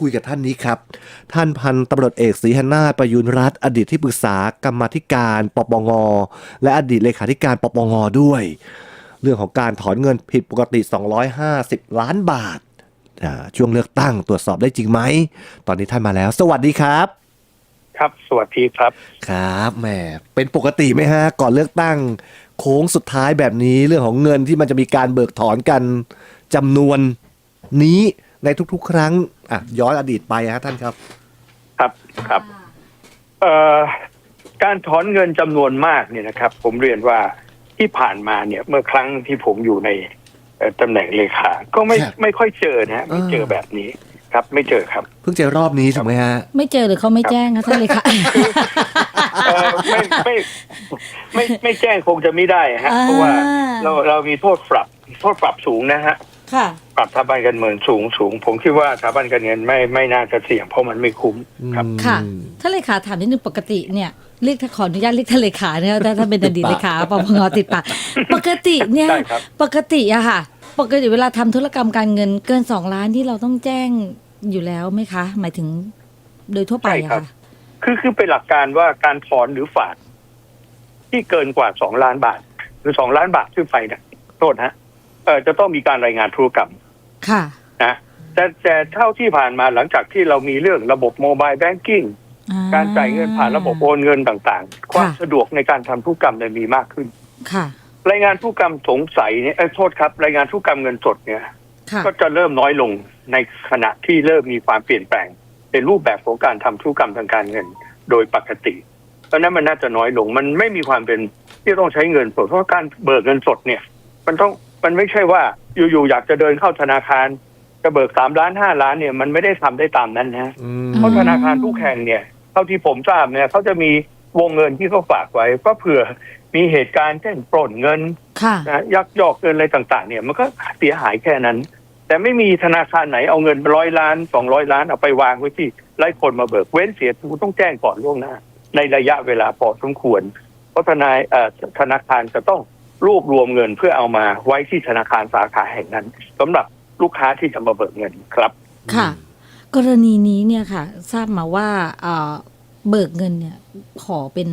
คุยกับท่านนี้ครับ ท่านพันตำรวจเอกศรีหนาถประยุนรัตน์อดีตที่ปรึกษากรรมาธิการปปงและอดีตเลขาธิการปปงด้วย เรื่องของการถอนเงินผิดปกติ 250 ล้านบาทอ่าช่วงเลือกตั้งตรวจสอบได้จริงไหม ตอนนี้ท่านมาแล้ว สวัสดีครับ ครับ สวัสดีครับ ครับแหมเป็นปกติไหมฮะ ก่อนเลือกตั้ง โค้งสุดท้ายแบบนี้เรื่องของเงินที่มันจะมีการเบิกถอนกันจำนวนนี้ในทุกๆ ครั้ง อะย้อนอดีตไปฮะท่านครับ ครับครับเอ่อการถอนเงินจำนวนมากเนี่ยนะครับ ผมเรียนว่าที่ผ่านมาเนี่ย เมื่อครั้งที่ผมอยู่ในเอ่อตำแหน่งเลขาก็ไม่ครับไม่ค่อยเจอนะฮะไม่เจอเออ แบบนี้ครับ ไม่เจอครับ เพิ่งเจอรอบนี้ถูกไหมฮะ ไม่เจอหรือเขาไม่แจ้งคะท่านเลยค่ะเอ่อไม่ไม่ไม่ไม่แจ้งคงจะไม่ได้ฮะ อ่า เพราะว่าเราเรามีโทษปรับโทษปรับสูงนะฮะ ค่ะ ปรับสถาบันการเงินสูงสูง ผมคิดว่าสถาบันการเงินไม่ไม่น่าจะเสี่ยงเพราะมันไม่คุ้มครับ ค่ะท่านเลขาถามนิดนึงปกติเนี่ยเรียกถ้าขออนุญาตเรียกท่านเลขาเนี่ยถ้าถ้าเป็นอดีตเลขาปปงติดปากปกติเนี่ยได้ครับปกติอะค่ะ ปกติเวลาทำธุรกรรมการเงินเกินสองล้านที่เราต้องแจ้งอยู่แล้วไหมคะ หมายถึงโดยทั่วไปอะค่ะคือคือเป็นหลักการว่าการถอนหรือฝากที่เกินกว่าสองล้านบาท หรือสองล้านบาทขึ้นไปนะโทษฮะ เออจะต้องมีการรายงานธุรกรรมค่ะ นะแต่แต่เท่าที่ผ่านมาหลังจากที่เรามีเรื่องระบบโมบายแบงกิ้งอ่การจ่ายเงินผ่านระบบโอนเงินต่างๆ ความค่ะสะดวกในการทำธุรกรรมเนี่ยมีมากขึ้น ค่ะ รายงานธุรกรรมสงสัยเนี่ยเอ้ยโทษครับ รายงานธุรกรรมเงินสดเนี่ย ค่ะ ก็จะเริ่มน้อยลงในขณะที่เริ่มมีความเปลี่ยนแปลง เป็นรูปแบบของการทำธุรกรรมทางการเงินโดยปกติ เพราะฉะนั้นมันน่าจะน้อยลง มันไม่มีความเป็นที่ต้องใช้เงินสดเพราะการเบิกเงินสดเนี่ย มันต้อง มันไม่ใช่ว่าอยู่ๆอยากจะเดินเข้าธนาคารจะเบิกสามล้านห้าล้านเนี่ยมันไม่ได้ทำได้ตามนั้นนะอืมเพราะธนาคารทุกแห่งเนี่ยเท่าที่ผมทราบเนี่ยเขาจะมีวงเงินที่เขาฝากไว้ก็เผื่อมีเหตุการณ์เช่นปล้นเงินค่ะนะยักยอกเงินอะไรต่าง ๆ เนี่ย มันก็เสียหายแค่นั้น แต่ไม่มีธนาคารไหนเอาเงินร้อยล้านสองร้อยล้านเอาไปวางไว้ที่ไล่คนมาเบิกเว้นเสียคุณต้องแจ้งก่อนล่วงหน้า ในระยะเวลาพอสมควร เพราะทนายเอ่อธนาคารจะต้อง รวบรวมเงินเพื่อเอามาไว้ที่ธนาคารสาขาแห่งนั้นสำหรับลูกค้าที่จะมาเบิกเงินครับ ค่ะ กรณีนี้เนี่ยค่ะ ทราบมาว่าเอ่อเบิกเงินเนี่ยขอเป็น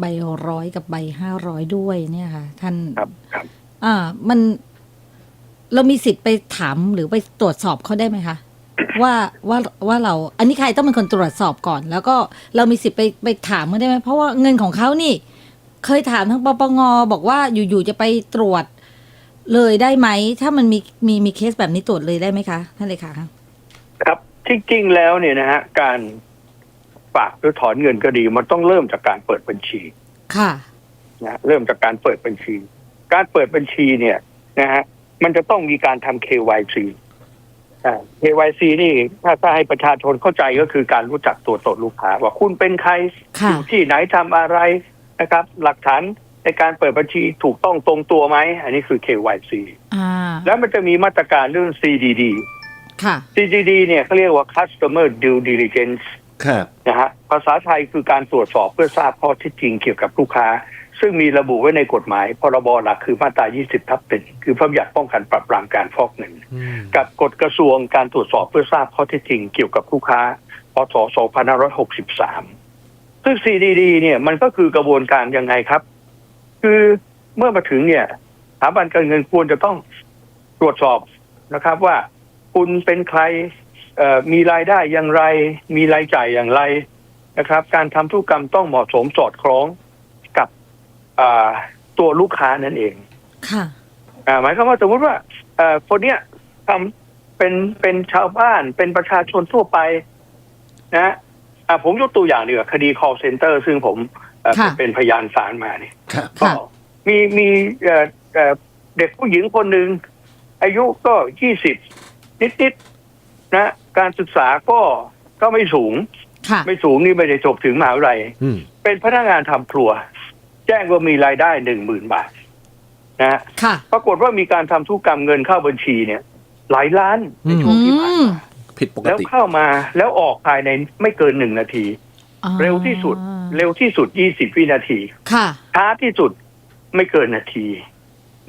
ใบร้อยกับใบห้าร้อยด้วยเนี่ยค่ะ ท่านครับครับ อ่า มันเรามีสิทธิ์ไปถามหรือไปตรวจสอบเขาได้ไหมคะว่าว่าว่าเรา อันนี้ใครต้องเป็นคนตรวจสอบก่อน แล้วก็เรามีสิทธิ์ไปไปถามเขาได้ไหมเพราะว่าเงินของเขานี่ เคยถามทางปปงบอกว่าอยู่ๆจะไปตรวจเลยได้ไหม ถ้ามันมีมีมีเคสแบบนี้ตรวจเลยได้ไหมคะท่านเลขาคะครับจริงๆแล้วเนี่ยนะฮะการฝากหรือถอนเงินก็ดี มันต้องเริ่มจากการเปิดบัญชี ค่ะนะเริ่มจากการเปิดบัญชี การเปิดบัญชีเนี่ยนะฮะมันจะต้องมีการทำ KYC อ่า KYC นี่ถ้าถ้าให้ประชาชนเข้าใจก็คือการรู้จักตัวตนลูกค้าว่าคุณเป็นใครค่ะอยู่ที่ไหนทำอะไร นะครับ หลักฐานในการเปิดบัญชีถูกต้องตรงตัวไหม อันนี้คือ KYC อ่าแล้วมันจะมีมาตรการเรื่อง CDD ค่ะ CDD เนี่ยเขาเรียกว่า Customer Due Diligence ครับ นะฮะภาษาไทยคือการตรวจสอบเพื่อทราบข้อเท็จจริงเกี่ยวกับลูกค้า ซึ่งมีระบุไว้ในกฎหมาย พรบหลักคือมาตรา 20 ทับเป็นคือพระบัญญัติป้องกันปราบปรามการฟอกเงิน อืม กับกฎกระทรวงการตรวจสอบเพื่อทราบข้อเท็จจริงเกี่ยวกับลูกค้า พศ 2563 ซึ่ง CDD เนี่ยมันก็คือกระบวนการยังไงครับ คือเมื่อมาถึงเนี่ยสถาบันการเงินควรจะต้องตรวจสอบนะครับว่าคุณเป็นใครเอ่อมีรายได้อย่างไร มีรายจ่ายอย่างไรนะครับ การทำธุรกรรมต้องเหมาะสมสอดคล้องกับอ่าตัวลูกค้านั่นเอง ค่ะอ่าหมายความว่าสมมติว่าเอ่อคนเนี้ยทำเป็นเป็นชาวบ้านเป็นประชาชนทั่วไปนะอ่า ผมยกตัวอย่างดีกว่าคดี call center ซึ่งผมเอ่อค่ะเป็นพยานศาลมาเนี่ยครับก็ค่ะมีมีเอ่อเอ่อเด็กผู้หญิงคนหนึ่งอายุก็ยี่สิบนิดๆนะ การศึกษาก็ก็ไม่สูงค่ะไม่สูงนี่ไม่ได้จบถึงมหาวิทยาลัยอืมเป็นพนักงานทำครัว แจ้งว่ามีรายได้หนึ่งหมื่นบาทนะฮะค่ะปรากฏว่ามีการทำธุรกรรมเงินเข้าบัญชีเนี่ย หลายล้านในช่วงที่ผ่านอืมมา ผิดปกแล้วติ เข้ามาแล้วออกภายในไม่เกินหนึ่งนาที อ่าเร็วที่สุด เร็วที่สุดยี่สิบวินาที ค่ะ ช้าที่สุดไม่เกินนาที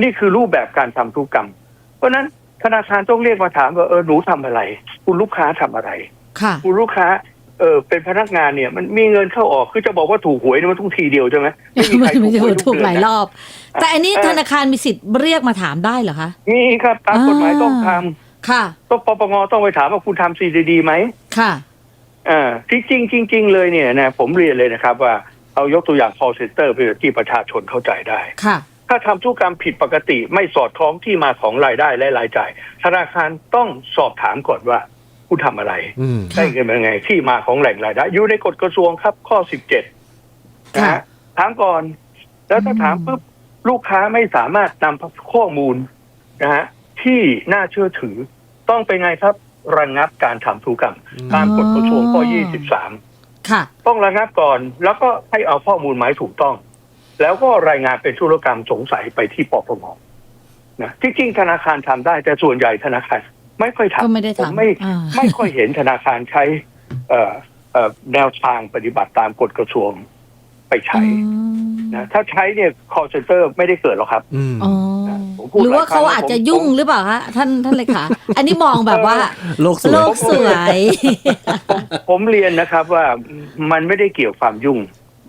นี่คือรูปแบบการทำธุรกรรม เพราะฉะนั้นธนาคารต้องเรียกมาถามว่าเออหนูทำอะไร คุณลูกค้าทำอะไร ค่ะ คุณลูกค้าเออเป็นพนักงานเนี่ย มันมีเงินเข้าออกคือจะบอกว่าถูกหวยเนี่ยมันต้องทีเดียวใช่ไหมไม่มีใครไม่ถูกใช่หวยถูทุกกเดืหอลายนรนะ อบ แต่อันนี้เออ ธนาคารมีสิทธิ์เรียกมาถามได้เหรอคะ มีครับตามกฎหมายต้องทำ ค่ะต้องปปงต้องไปถามว่าคุณทำ CDD ไหมค่ะอ่าจริงๆจริงๆเลยเนี่ยนะผมเรียนเลยนะครับว่าเอายกตัวอย่าง call center เพื่อที่ประชาชนเข้าใจได้ค่ะ ถ้าทำธุรกรรมผิดปกติไม่สอดคล้องที่มาของรายได้และรายจ่าย ธนาคารต้องสอบถามก่อนว่าคุณทำอะไรอืม ได้เงินมายังไง ที่มาของแหล่งรายได้อยู่ในกฎกระทรวงครับข้อ17นะค่ะ ฮะถามก่อน แล้วถ้าถามปุ๊บลูกค้าไม่สามารถนำข้อมูลนะฮะ ที่น่าเชื่อถือ ต้องเป็นไงครับระงับการทำธุรกรรมตามกฎกระทรวงข้อ 23 ค่ะ ต้องระงับก่อนแล้วก็ให้เอาข้อมูลมาให้ถูกต้อง แล้วก็รายงานเป็นธุรกรรมสงสัยไปที่ปปงนะที่จริงธนาคารทำได้แต่ส่วนใหญ่ธนาคาร ไม่ค่อยทำก็ไม่ได้ผมทำไม่อ่าไม่ค่อยเห็นธนาคารใช้เอ่อเอ่อแนวทางปฏิบัติตามกฎกระทรวงไปใช้อืมนะถ้าใช้เนี่ย call center ไม่ได้เกิดหรอกครับอืมอ๋อ ผมพูดหรือว่าเขาหลายครั้งอาจจะผมยุ่งหรือเปล่าคะท่านท่านเลขาอันนี้มองแบบว่า โลกสวย โลกสวย ผมเรียนนะครับว่ามันไม่ได้เกี่ยวความยุ่ง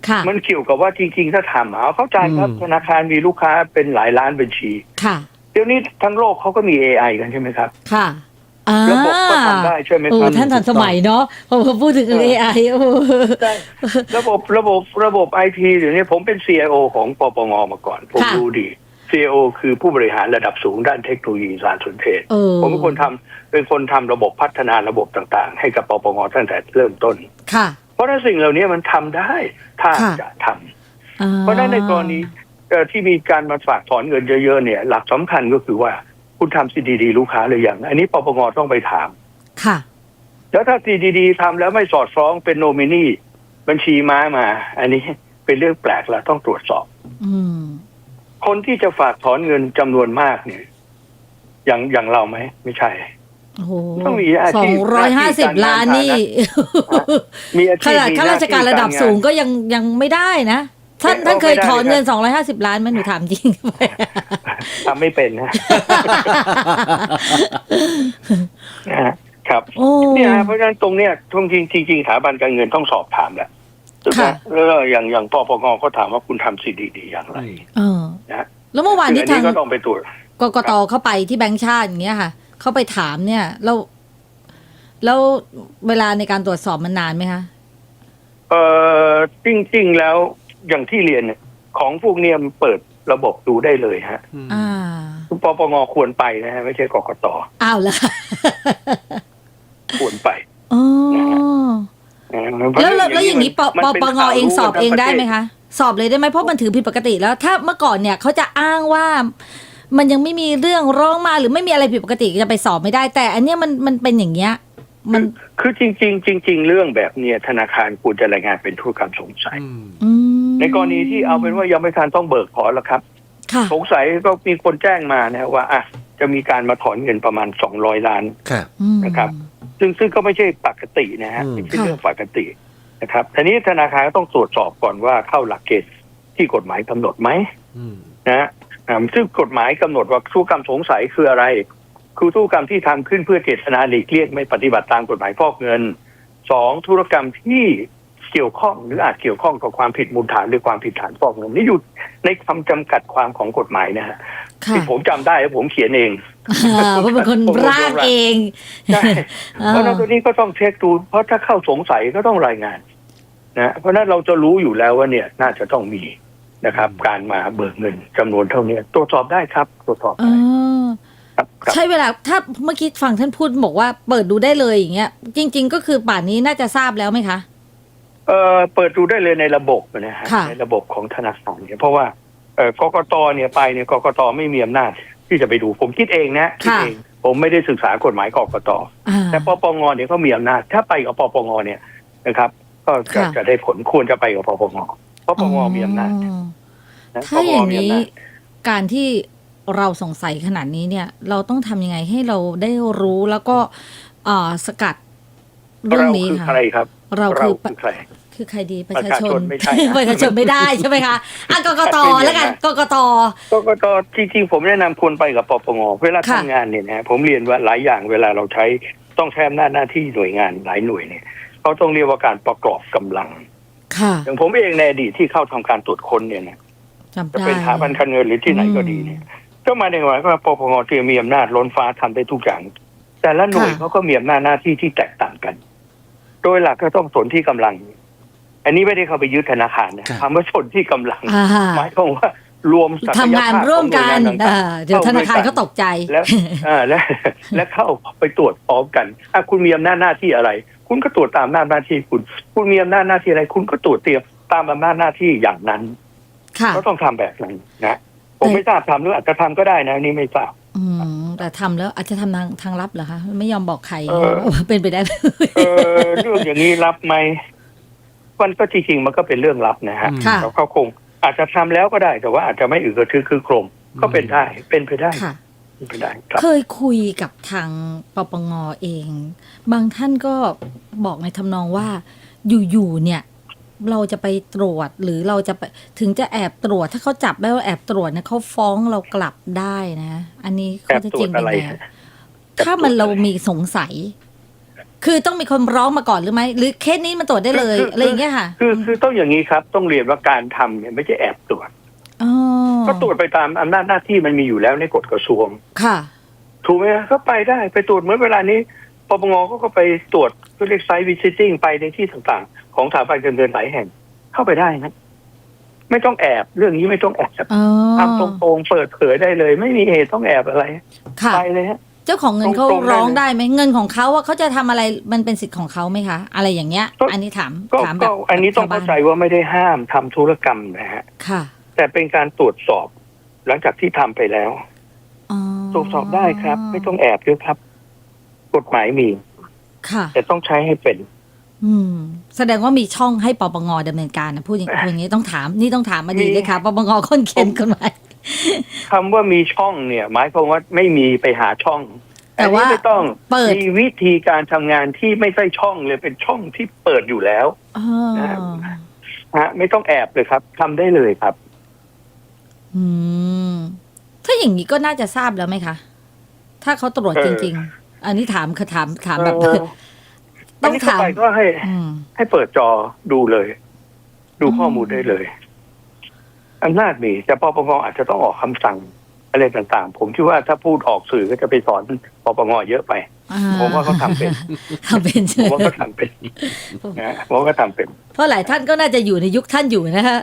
ค่ะ มันเกี่ยวกับว่าจริงๆ ถ้าทำเอาเข้าใจครับอืม ธนาคารมีลูกค้าเป็นหลายล้านบัญชี ค่ะ เดี๋ยวนี้ทั้งโลกเขาก็มี AI กันใช่ไหมครับ ค่ะอ่าระบบก็ทำได้ใช่ไหมโอ้ครับท่านทันสมัยเนาะพอพอพูดถึงเออ AI โอ้ใช่ระบบระบบระบบไอทีเดี๋ยวนี้ผมเป็น CIO ของปปงมาก่อน ผมค่ะรู้ดี CIO คือผู้บริหารระดับสูงด้านเทคโนโลยีสารสนเทศเออผมเป็นคนทำเป็นคนทำระบบพัฒนาระบบต่างๆ ให้กับปปงตั้งแต่เริ่มต้น ค่ะ เพราะฉะนั้นสิ่งเหล่านี้มันทำได้ ถ้าค่ะจะทำอ่เพราะฉะนั้นในกรณีเอ่อที่มีการมาฝากถอนเงินเยอะๆเนี่ย หลักสำคัญก็คือว่าคุณทำ CDD ลูกค้าหรือยัง อันนี้ปปงต้องไปถาม ค่ะ แล้วถ้า CDD ทำแล้วไม่สอดคล้องเป็นโนมินีบัญชีม้ามา อันนี้เป็นเรื่องแปลกแล้วต้องตรวจสอบ อืม คนที่จะฝากถอนเงินจำนวนมากเนี่ย อย่างอย่างเราไหมไม่ใช่โอ้โหต้องมีอาสอชีงพร้อยห้าสิบหน้าที่การงานล้านนี่มีอาขชีพนาดมีข้าหน้ราชการระดับที่สูงก็ยังยังไม่ได้นะท่านไม่ท่านเคยไม่ได้ถอนเงินครับสองร้อยห้าสิบล้านไหมหนูถามจริงทำไม่เป็นนะนะฮะครับโอ้เนี่ยฮะเพราะฉะนั้นตรงเนี้ยทงจริงจริงๆสถาบันการเงินต้องสอบถามแหละถูกไหมค่ะ แล้วก็อย่างอย่างปปงก็ถามว่าคุณทำซีดีดีอย่างไรเออนะแล้วเมื่อวานซึ่งนี้อันทานี้งก็ต้องไปตรวจกกตเข้าไปที่แบงค์ชาติอย่างเงี้ยค่ะ เข้าไปถามเนี่ยแล้วแล้วเวลาในการตรวจสอบมันนานไหมคะเอ่อจริง ๆ แล้วอย่างที่เรียนเนี่ยของพวกเนี้ยมันเปิดระบบดูได้เลยฮะอ่าคุณปปงควรไปนะฮะไม่ใช่กกตอ้าวแล้วควรไปอ๋อนะฮะ แล้วแล้วแล้วอย่างนี้ปมันปเป็นปงข่าวเองรู้สอบกันเองได้ทั้ไหมประทศคะ สอบเลยได้ไหมเพราะมันถือผิดปกติแล้ว ถ้าเมื่อก่อนเนี่ยเขาจะอ้างว่า มันยังไม่มีเรื่องร้องมาหรือไม่มีอะไรผิดปกติจะไปสอบไม่ได้ แต่ อันเนี้ยมันมันเป็นอย่างเงี้ย มันคือจริงๆจริง ๆ เรื่องแบบเนี้ยธนาคารควรจะรายงานเป็นธุรกรรมสงสัยอืมในกรณีที่เอาเป็นว่ายังไม่ทันต้องเบิกถอนแล้วครับค่ะสงสัยก็มีคนแจ้งมานะว่าอะ จะมีการมาถอนเงินประมาณสองร้อยล้านครับ อืม นะครับ ซึ่งซึ่งก็ไม่ใช่ปกตินะฮะอืม ไม่ใช่เรื่องปกตินะครับทีนี้ธนาคารก็ต้องตรวจสอบก่อนว่าเข้าหลักเกณฑ์ที่กฎหมายกำหนดไหมอืมนะฮะอ่าซึ่งกฎหมายกำหนดว่าธุรกรรมสงสัยคืออะไร คือธุรกรรมที่ทำขึ้นเพื่อเจตนาหลีกเลี่ยงไม่ปฏิบัติตามกฎหมายฟอกเงินสองธุรกรรมที่ เกี่ยวข้องหรืออาจเกี่ยวข้องกับความผิดมูลฐานหรือความผิดฐานฟอกเงินนี่อยู่ในคำจำกัดความของกฎหมายนะฮะค่ะที่ผมจำได้และผมเขียนเองอ่าเพราะเป็นคนร่างเองใช่เพราะฉะนั้นตัวนี้ก็ต้องเช็คดูเพราะถ้าเข้าสงสัยก็ต้องรายงานนะเพราะฉะนั้นเราจะรู้อยู่แล้วว่าเนี่ยน่าจะต้องมีนะครับ การมาเบิกเงินจำนวนเท่านี้ตรวจสอบได้ครับตรวจสอบเอได้อครับครับใช่เวลาถ้าเมื่อกี้ฟังท่านพูดบอกว่าเปิดดูได้เลยอย่างเงี้ยจริง ๆ ก็คือป่านนี้น่าจะทราบแล้วไหมคะ เออเปิดดูได้เลยในระบบนะฮะค่ะ ในระบบของธนาคารเนี่ยเพราะว่าเออกกตเนี่ยไปเนี่ยกกตไม่มีอำนาจที่จะไปดู ผมคิดเองนะคิดเองผมไม่ได้ศึกษากฎหมายกกตอ่า แต่ปปงเนี่ยก็มีอำนาจถ้าไปกับปปงเนี่ยนะครับ ก็จะค่ะ จะได้ผลควรจะไปกับปปงเพราะปปงมีอำนาจอ๋อนะถ้าอย่างปปงมีนี้อำจการที่เราสงสัยขนาดนี้เนี่ย เราต้องทำยังไงให้เราได้รู้แล้วก็เอ่อสกัดเรื่องนี้คือค่ะ ใครครับเราคือคือใคร คือใครดีประประชาชาชชนนไม่ใช่นะประชาชนไม่ได้ใช่ไหมคะอะกกตไม่มีแล้วกันนะกกตกกตจริงๆผมแนะนำควรไปกับปปงเวลาค่ะทำงานเนี่ยนะผมเรียนว่าหลายอย่างเวลาเราใช้ต้องใช้อำนาจหน้าที่หน่วยงานหลายหน่วยเนี่ยเขาต้องเรียกว่าการประกอบกำลังค่ะอย่างผมเองในอดีตที่เข้าทำการตรวจค้นเนี่ยนะจำจะได้เป็นสถาบันการเงินหรือที่ไหนก็ดีเนี่ยก็หมายถึงว่าปปงเตรียมมีอำนาจล้นฟ้าทำได้ทุกอย่าง แต่ละหน่วยเขาก็มีอำนาจหน้าที่ที่แตกต่างกัน โดยหลักก็ต้องสนที่กำลัง อันนี้ไม่ได้เข้าไปยึดธนาคารนะครับคำว่าสนที่กำลังอ่าหมายความว่ารวมศักยภาพทำงานร่วมกันของหน่วยงาต่างๆอ่าเดี๋ยวธนาคารเขาตกใจแล้วอ่าและและเข้าไปตรวจพร้อมกันอะคุณมีอำนาจหน้าที่อะไร คุณก็ตรวจตามอำนาจหน้าที่คุณ คุณมีอำนาจหน้าที่อะไร คุณก็ตรวจเตรียมตามอำนาจหน้าที่อย่างนั้นค่ะก็ต้องทำแบบนั้นนะผมไม่ทราบทำหรืออาจจะทำก็ได้นะอันนี่ไม่ทราบอืมแต่ทำแล้วอาจจะทำทางทางลับเหรอคะ ไม่ยอมบอกใครเออว่าเป็นไปได้ไหมเออเรื่องอย่างนี้รับไหม มันก็จริงๆมันก็เป็นเรื่องลับนะฮะค่ะแล้วเขาคงอาจจะทำแล้วก็ได้แต่ว่าอาจจะไม่อึกกระทึกคือโครมก็เป็นได้เป็นไปได้ค่ะ เป็นไปได้ครับ เคยคุยกับทางปปงเอง บางท่านก็บอกในทำนองว่า อยู่ๆเนี่ย เราจะไปตรวจหรือเราจะไปถึงจะแอบตรวจถ้าเขาจับได้ว่าแอบตรวจเนี่ยเขาฟ้องเรากลับได้นะ อันนี้เขาจะจริงแอบตรวจยังอะไรไงฮะ ถ้ามันเรามีสงสัย คือต้องมีคนร้องมาก่อนหรือไม่หรือเคสนี้มันตรวจได้เลยคือคือ อะไรอย่างเงี้ยค่ะคือคือต้องอย่างนี้ครับต้องเรียนว่าการทำเนี่ยไม่ใช่แอบตรวจ อ๋อก็ตรวจไปตามอำนาจหน้าที่มันมีอยู่แล้วในกฎกระทรวง ค่ะ ถูกไหมฮะก็ไปได้ไปตรวจเหมือนเวลานี้ปปงก็ก็ไปตรวจก็เรียกไซต์วิซิติ้งไปในที่ต่างๆ ของสถาบันการเงินหลายแห่ง เข้าไปได้นะไม่ต้องแอบเรื่องนี้ไม่ต้องแอบอ๋อทำตรงๆเปิดเผยได้เลย ไม่มีเหตุต้องแอบอะไรค่ะ ไปเลยฮะ เจ้าของเงินเขาตรงๆได้เลยร้องได้ไหมเงินของเขาว่าเขาจะทำอะไรมันเป็นสิทธิ์ของเขาไหมคะ อะไรอย่างเงี้ย ก็ อันนี้ถามก็ถามแบก็บอันนี้ต้องชวเข้าบ้ใจว่าไม่ได้ห้ามทำธุรกรรมนะฮะค่ะแต่เป็นการตรวจสอบ หลังจากที่ทำไปแล้ว อ๋อตรวจสอบได้ครับ ไม่ต้องแอบด้วยครับ กฎหมายมี ค่ะ แต่ต้องใช้ให้เป็น อืม แสดงว่ามีช่องให้ปปงดำเนินการนะพูดอย่างพูดอย่างนี้ต้องถามนี่ต้องถามมาดีมีเลยค่ะปปงคนเข็นคนไหม คำว่ามีช่องเนี่ย หมายความว่าไม่มีไปหาช่องแต่อันนี้ว่าไม่ต้องเปิดมีวิธีการทำงานที่ไม่ใช่ช่องเลยเป็นช่องที่เปิดอยู่แล้วอ๋อฮะไม่ต้องแอบเลยครับทำได้เลยครับ อืมถ้าอย่างนี้ก็น่าจะทราบแล้วไหมคะ ถ้าเขาตรวจเออจริง ๆ อันนี้ถามคือถามถามแบบเออต้อัอนงนี้เข้าถามไปก็ให้อืมให้เปิดจอดูเลย ดูอืมข้อมูลได้เลย อำนาจมีแต่ปปงอาจจะต้องออกคำสั่งอะไรต่างๆ ผมคิดว่าถ้าพูดออกสื่อก็จะไปสอนปปงเยอะไปอ่ผมว่าเขาทำเป็นทำเป็นผใช่มไหมว่าเขาทำเป็นนะผมว่าเขาทำเป็น เพราะหลายท่านก็น่าจะอยู่ในยุคท่านอยู่นะฮะ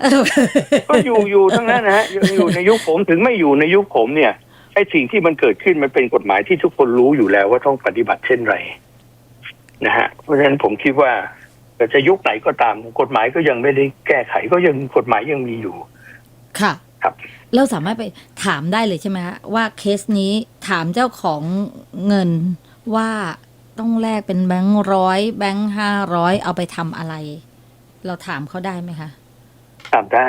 ก็อยู่อยู่ทั้งนั้นนะฮะอยู่อยู่ในยุคผมถึงไม่อยู่ในยุคผมเนี่ยไอ้สิ่งที่มันเกิดขึ้นมันเป็นกฎหมายที่ทุกคนรู้อยู่แล้วว่าต้องปฏิบัติเช่นไรนะฮะเพราะฉะนั้นผมคิดว่าแต่จะยุคไหนก็ตามกฎหมายก็ยังไม่ได้แก้ไขก็ยังกฎหมายยังมีอยู่ ค่ะ ครับ เราสามารถไปถามได้เลยใช่ไหมคะว่าเคสนี้ถามเจ้าของเงินว่าต้องแลกเป็นแบงค์ร้อยแบงค์ห้าร้อยเอาไปทำอะไร เราถามเขาได้ไหมคะทำได้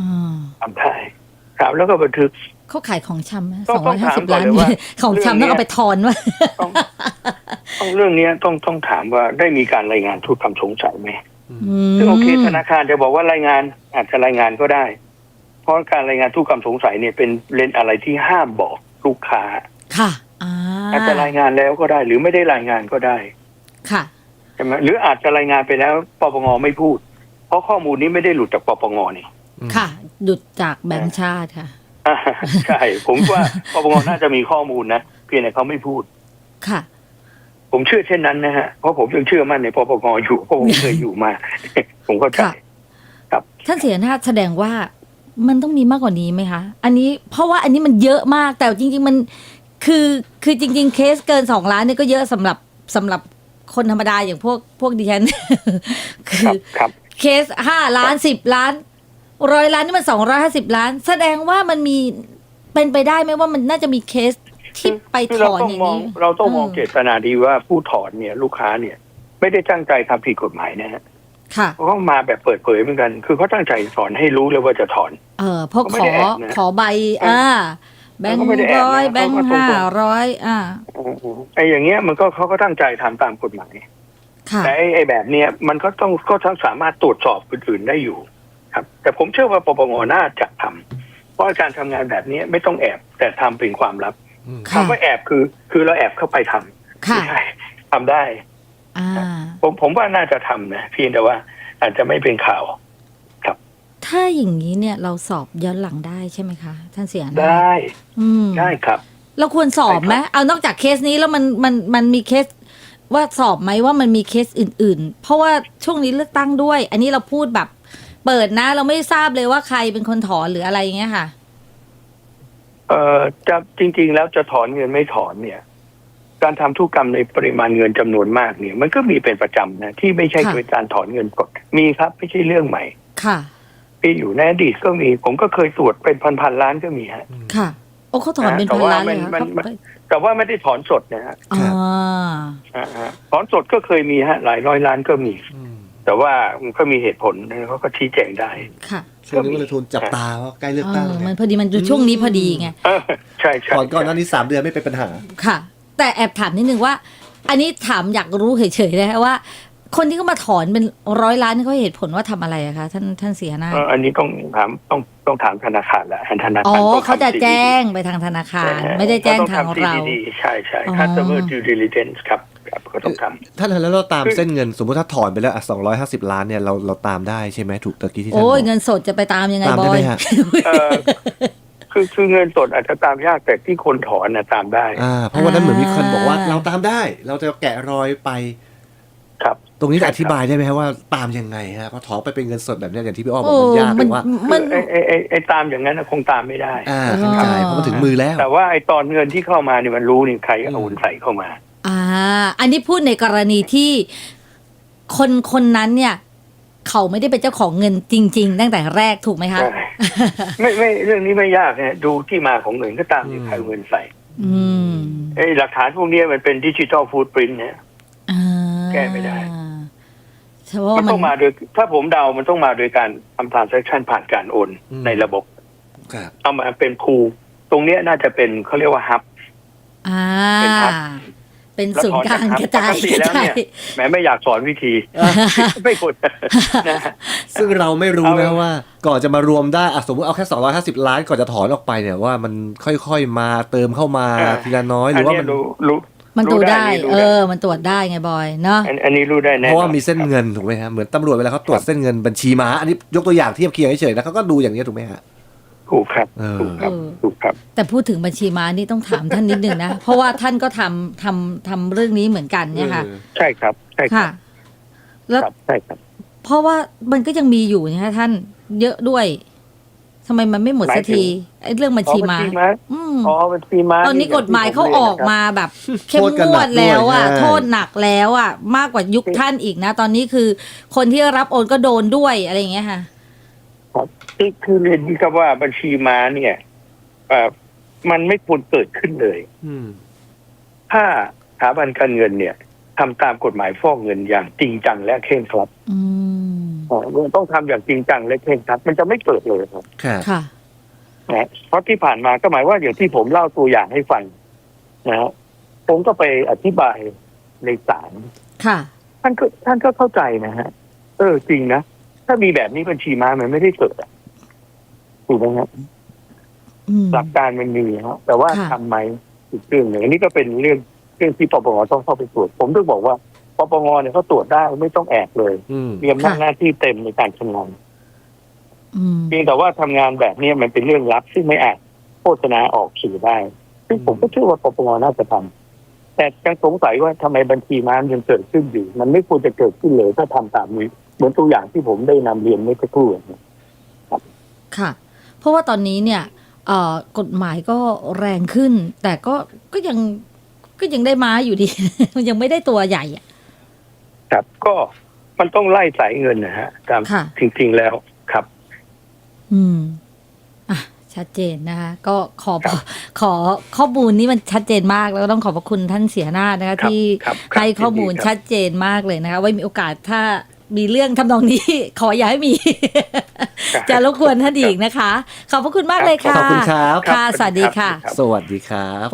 อ่าทำได้ครับแล้วก็บันทึก เขาขายของชำต้สอองงต้ร้อองยห้าถามสิบก่อนล้านเลยว่าของเรื่องชำต้องเอาเนี้ยไปทอนว่าต้อง ต้องเรื่องเนี้ยต้องต้องถามว่าได้มีการรายงานทุกคำสงสัยไหมซึ่งโอเคธนาคารจะบอกว่ารายงานอาจจะรายงานก็ได้ เพราะการรายงานทุกคำสงสัยเนี่ยเป็นเลนอะไรที่ห้ามบอกลูกค้าค่ะอ่าอาจจะรายงานแล้วก็ได้ หรือไม่ได้รายงานก็ได้ค่ะใช่ไหมหรืออาจจะรายงานไปแล้วปปงไม่พูด เพราะข้อมูลนี้ไม่ได้หลุดจากปปงนี่ค่ะหยุดจากแบงค์ชาติค่ะอ่าใช่ผมว่าปปงน่าจะมีข้อมูลนะเพียงแต่เขาไม่พูดค่ะ ผมเชื่อเช่นนั้นนะฮะเพราะผมยังเชื่อมั่นในปปงอยู่เพราะผมเคยอยู่มา ผมเข้าใจค่ะท่านเสียนาถแสดงว่า มันต้องมีมากกว่านี้ไหมคะ อันนี้เพราะว่าอันนี้มันเยอะมากแต่จริง ๆ มันคือคือจริง ๆ เคสเกินสองล้านเนี่ยก็เยอะสำหรับสำหรับคนธรรมดาอย่างพวกพวกดิฉันคืครัอบครับเคสห้าล้านสิบล้านร้อยล้านนี่มันสองร้อยห้าสิบล้าน แสดงว่ามันมีเป็นไปได้ไหมว่ามันน่าจะมีเคสที่ไปคือถเราอนต้อองย่างมองนี้เราต้องมองเออเจตนาดีว่าผู้ถอนเนี่ย ลูกค้าเนี่ย ไม่ได้ตั้งใจทำผิดกฎหมายนะฮะ ค่ะเขาก็มาแบบเปิดเผยเหมือนกัน คือเขาตั้งใจถอนให้รู้เลยว่าจะถอน เออเพราะเขาไม่ขอได้แอบนะขอใบอ่าแบงเขาค์ไม่ได้แอบนะร้อยแบงค์เขาก็ตรงๆห้าร้อยอ่าไอ้อย่างเงี้ยมันก็เขาก็ตั้งใจทำตามกฎหมายค่ะแต่ไอ้ไอ้แบบเนี้ยมันก็ต้องก็ทั้งสามารถตรวจสอบอื่นๆได้อยู่ ครับ แต่ผมเชื่อว่าปปงน่าจะทำเพราะการทำงานแบบเนี้ยไม่ต้องแอบแต่ทำเป็นความลับค่ะคำว่าแอบคือ คือเราแอบเข้าไปทำค่ะไม่ใช่ทำได้ อ่า ผมผมว่าน่าจะทำนะเพียงแต่ว่า อาจจะไม่เป็นข่าว ถ้าอย่างนี้เนี่ยเราสอบย้อนหลังได้ใช่ไหมคะ ท่านเสียนะได้อืมได้ครับ เราควรสอบไหมได้ครับเอานอกจากเคสนี้แล้วมันมันมันมีเคส ว่าสอบไหมว่ามันมีเคสอื่น ๆ เพราะว่าช่วงนี้เลือกตั้งด้วย อันนี้เราพูดแบบ เปิดนะ เราไม่ทราบเลยว่าใครเป็นคนถอนหรืออะไรอย่างเงี้ยค่ะ เอ่อจะจริง ๆ แล้วจะถอนเงินไม่ถอนเนี่ย การทำธุรกรรมในปริมาณเงินจำนวนมากเนี่ย มันก็มีเป็นประจำนะที่ไม่ใช่ค่ะโดยการถอนเงินสดมีครับ ไม่ใช่เรื่องใหม่ ค่ะมีอยู่ในอดีตก็มี ผมก็เคยตรวจเป็นพันๆล้านก็มีฮะค่ะโอ้เขาถอนเป็นแต่พันว่าล้านเลยมันค่ะมันแต่ว่าไม่ได้ถอนสดนะฮะอ่าอ่าฮะถอนสดก็เคยมีฮะ หลายร้อยล้านก็มี แต่ว่ามันก็มีเหตุผลนะเขาก็ชี้แจงได้ ค่ะช่วงนี้ก็เลยทุนจับตาว่าใกล้เลือกเอตั้งอไงมันพอดีมันช่วงนี้พอดีไงเออใช่ใช่ก่อนก่อนหน้านี้สามเดือนไม่เป็นปัญหา ค่ะ แต่แอบถามนิดนึงว่า อันนี้ถามอยากรู้เฉยๆเลยว่า คนที่เขามาถอนเป็นร้อยล้านนี่เขาเหตุผลว่าทำอะไรอะคะท่านท่านเสียหน้าเอออันนี้ต้องถามต้องต้องถามธนาคารแหละธนาอ๋อคารต้องทำเขาจะ CDD แจ้งไปทางธนาคาร ไม่ได้แจ้งทางเราต้องทำ CDD ใช่ใช่อ๋อ customer due diligence ครับครับก็ต้องทำท่านแล้วเราตามคือเส้นเงิน สมมติถ้าถอนไปแล้วอะสองร้อยห้าสิบล้านเนี่ยเราเราตามได้ใช่ไหมถูกตะกี้ที่ท่านโอ้ยบเงิอกนสดจะไปตามยังไงตามบได้อไหมยฮะเออ คือคือเงินสดอาจจะตามยากแต่ที่คนถอนนะตามได้ อ่าเพราะวันนั้นเหมือนมีคนบอกว่าอ่าเราตามได้ เราจะแกะรอยไป ครับตรงนี้ใช่จะครับอธิบายได้ไหมครับว่าตามยังไงฮะพอถอนไปเป็นเงินสดแบบเนี้ยอย่างที่พี่อ้อบอกโอ้มันยากมัเลนยว่ามันไอ้ไอ้ไอ้ไอ้ตามอย่างนั้นนะคงตามไม่ได้ อ่าเข้าใจเพราะมันถึงมือแล้ว แต่ว่าไอ้ตอนเงินที่เข้ามาเนี่ยมันรู้นี่ใครเอาอืมเงินใส่เข้ามา อ่า อันนี้พูดในกรณีที่คนคนนั้นเนี่ย เขาไม่ได้เป็นเจ้าของเงินจริง ๆ ตั้งแต่แรกถูกไหมคะ ใช่ไม่ไม่เรื่องนี้ไม่ยากนะดูที่มาของเงินก็ตามที่ใครเอาเงินใส่อืมไอ้หลักฐานพวกเนี้ยมันเป็นดิจิทัลฟูดปรินเนี่ย อ่าแก้ไม่ได้ ใช่ว่ามันมัต้องนมาโดยถ้าผมเดามันต้องมาโดยการทำ transaction ผ่านการโอนอืม ในระบบ ครับ เอามาเป็นพูลตรงเนี้ยน่าจะเป็นเขาเรียกว่าฮับ อ่าเป็นครับ เป็นศูนย์กลางกระจายปกติกระแล้วจาเนี่ยยแหมไม่อยากสอนวิธี ไม่ควรนะซึ่งเราไม่รู้เอานะว่า ก่อนจะมารวมได้อะสมมติเอาแค่ 250 ล้านก่อนจะถอนออกไปเนี่ยว่ามันค่อยๆมาเติมเข้ามาอ่าทีละน้อยหอัรืนอว่าเนี้ยมันรู้รู้มันตรวจได้รู้เอได้อมันตรวจได้ไงบอยเนาะอันอันนี้รู้ได้แน่ เพราะว่ามีนอนเส้นเงินถูกไหมฮะ เหมือนตำรวจเวลาเขาตรวจเส้นเงินบัญชีม้า อันนี้ยกตัวอย่างเทียบเคียงเฉยๆนะเขาก็ดูอย่างนี้ยถูกไหมฮะ ถูกครับเออถูกครับเออถูกครับ แต่พูดถึงบัญชีม้านี่ต้องถามท่านนิดนึงนะ เพราะว่าท่านก็ทำทำทำเรื่องนี้เหมือนกันเนี่ยค่ะเออใช่ครับ ใช่ครัค่ะบแล้วครับใช่ครับ เพราะว่ามันก็ยังมีอยู่นะคะท่านเยอะด้วยทำไมมันไม่หมดสักทีไอ้เรื่องบัญชีม้าอ๋อบัญชีม้าอืมอ๋อบัญชีม้าตอนนี้กฎหมายเขาออกมาแบบเข้มโทษกันงหนัวกดด้วยแล้วอะใช่โทษหนักแล้วอะ มากกว่ายุคท่านอีกนะ ตอนนี้คือ คนที่รับโอนก็โดนด้วยอะไรอย่างเงี้ยค่ะ ที่คือเรียนที่ครับว่าบัญชีม้าเนี่ยมันไม่ควรเกิดขึ้นเลยถ้าสถาบันการเงินเนี่ยทำตามกฎหมายฟอกเงินอย่างจริงจังและเคร่งครัดอืมอ๋อมันต้องทำอย่างจริงจังและเคร่งครัด มันจะไม่เกิดเลยครับค่ะค่ะนะเพราะที่ผ่านมาก็หมายว่าอย่างที่ผมเล่าตัวอย่างให้ฟังนะฮะผมก็ไปอธิบายในศาลค่ะ ท่านก็ท่านก็เข้าใจนะฮะ เออจริงนะ ถ้ามีแบบนี้บัญชีม้ามันไม่ได้เกิดอะถูกไหมครับอืมหลักการมันมีครับแต่ว่าค่ะทำไหมอีกเรื่องหนึ่งอันนี้ก็เป็นเรื่องเรื่องที่ปปงต้องเข้าไปตรวจ ผมต้องบอกว่าปปงเนี่ยเขาตรวจได้ไม่ต้องแอบเลยอืมมีอำนาจหน้าที่เต็มในการทำงานอืมเพียงแต่ว่าทำงานแบบนี้มันเป็นเรื่องลับซึ่งไม่อาจโฆษณาออกสื่อได้ ซึ่งผมก็เชื่อว่าปปงน่าจะทำแต่ยังสงสัยว่าทำไมบัญชีม้ามันยังเกิดขึ้นอยู่ มันไม่ควรจะเกิดขึ้นเลยถ้าทำตามนี้ เหมือนตัวอย่างที่ผมได้นำเรียนเมื่อสักครู่เนี่ยค่ะ เพราะว่าตอนนี้เนี่ยเอ่อกฎหมายก็แรงขึ้น แต่ก็ก็ยังก็ยังได้ม้าอยู่ดี มันยังไม่ได้ตัวใหญ่อะครับก็มันต้องไล่สายเงินนะฮะตามค่ะจริงๆแล้วครับ อืมอะชัดเจนนะคะก็ขอครับขอข้อมูลนี้มันชัดเจนมากแล้วก็ต้องขอบพระคุณท่านเสียหน้านะคะครับที่ครับให้ข้อมูลยินดีครับชัดเจนมากเลยนะคะ ไว้มีโอกาสถ้า มีเรื่องทำนองนี้ ขออย่าให้มี จะรบกวนท่านอีกนะคะ ขอบพระคุณมากเลยค่ะ ขอบคุณครับ ค่ะ สวัสดีค่ะครับสวัสดีครับ